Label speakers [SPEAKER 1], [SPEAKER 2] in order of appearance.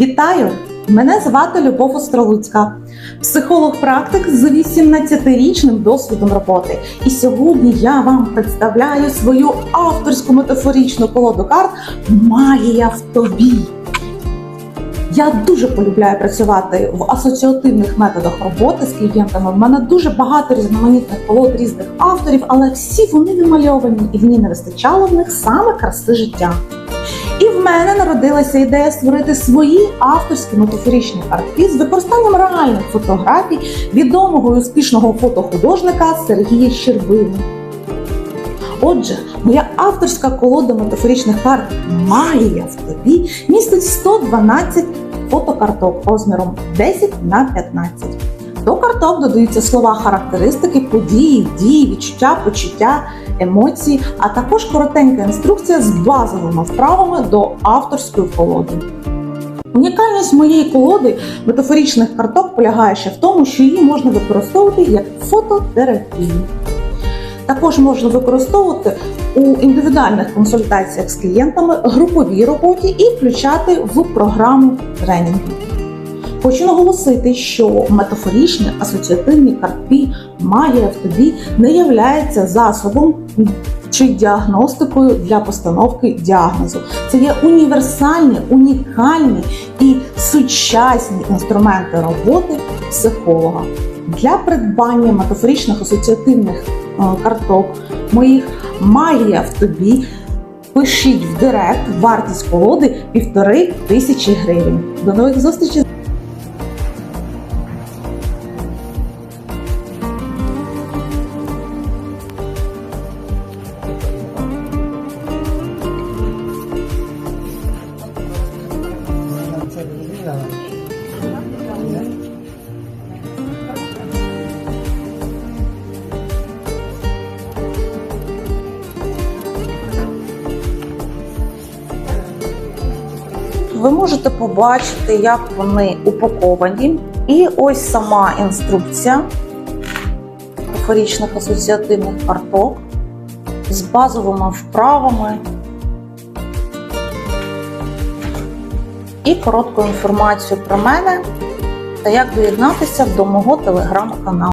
[SPEAKER 1] Вітаю! Мене звати Любов Остролуцька, психолог-практик з 18-річним досвідом роботи. І сьогодні я вам представляю свою авторську метафоричну колоду карт Магія в тобі. Я дуже полюбляю працювати в асоціативних методах роботи з клієнтами. В мене дуже багато різноманітних колод різних авторів, але всі вони вимальовані, і ній не вистачало в них саме краси життя. І в мене народилася ідея створити свої авторські метафоричні картки з використанням реальних фотографій відомого і успішного фотохудожника Сергія Щербини. Отже, моя авторська колода метафоричних карт Магія в тобі містить 112 фотокарток розміром 10 на 15. До карток додаються слова характеристики, події, дії, відчуття, почуття, емоції, а також коротенька інструкція з базовими вправами до авторської колоди. Унікальність моєї колоди метафоричних карток полягає ще в тому, що її можна використовувати як фототерапію. Також можна використовувати у індивідуальних консультаціях з клієнтами, груповій роботі і включати в програму тренінгів. Хочу наголосити, що метафоричні асоціативні картки магія в тобі не являється засобом чи діагностикою для постановки діагнозу. Це є універсальні, унікальні і сучасні інструменти роботи психолога. Для придбання метафоричних асоціативних е, карток моїх магія в тобі. Пишіть в директ вартість колоди півтори тисячі гривень. До нових зустрічей! Ви можете побачити, як вони упаковані. І ось сама інструкція метафоричних асоціативних карток з базовими вправами і короткою інформацією про мене та як доєднатися до мого телеграм-каналу.